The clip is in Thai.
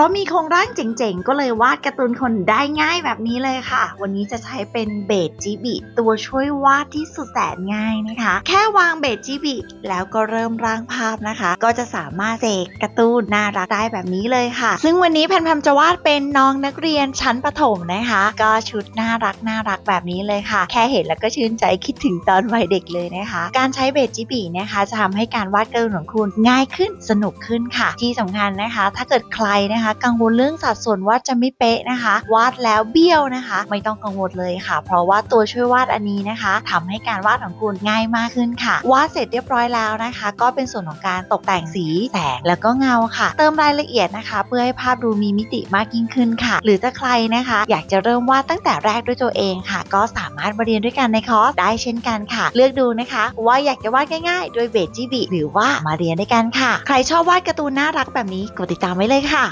ราะมีโครงร่างเจ๋งๆ ก็เลยวาดการ์ตูนคนได้ง่ายแบบนี้เลยค่ะ วันนี้จะใช้เป็นเบสจิบิตัวช่วยวาดที่สุดแสนง่ายนะคะ แค่วางเบสจิบิแล้วก็เริ่มร่างภาพนะคะ ก็จะสามารถเสกการ์ตูนน่ารักได้แบบนี้เลยค่ะ ซึ่งวันนี้แพมแพมจะวาดเป็นน้องนักเรียนชั้นประถมนะคะ ก็ชุดน่ารักน่ารักแบบนี้เลยค่ะ แค่เห็นแล้วก็ชื่นใจคิดถึงตอนวัยเด็กเลยนะคะ การใช้เบสจิบินะคะจะทำให้การวาดการ์ตูนของคุณง่ายขึ้นสนุกขึ้นค่ะ ที่สำคัญนะคะ ถ้าเกิดใครนะคะกังวลเรื่องสัดส่วนวาดจะไม่เป๊ะนะคะ วาดแล้วเบี้ยวนะคะ ไม่ต้องกังวลเลยค่ะ เพราะว่าตัวช่วยวาดอันนี้นะคะทำให้การวาดของคุณง่ายมากขึ้นค่ะ วาดเสร็จเรียบร้อยแล้วนะคะ ก็เป็นส่วนของการตกแต่งสีแสงแล้วก็เงาค่ะ เติมรายละเอียดนะคะ เพื่อให้ภาพดูมีมิติมากยิ่งขึ้นค่ะ หรือถ้าใครนะคะ อยากจะเริ่มวาดตั้งแต่แรกด้วยตัวเองค่ะ ก็สามารถมาเรียนด้วยกันในคอร์สได้เช่นกันค่ะ เลือกดูนะคะ ว่าอยากจะวาดง่ายๆด้วยเบจิบิหรือว่ามาเรียนด้วยกันค่ะ ใครชอบวาดการ์ตูนน่ารักแบบนี้กดติดตามไว้เลยค่ะ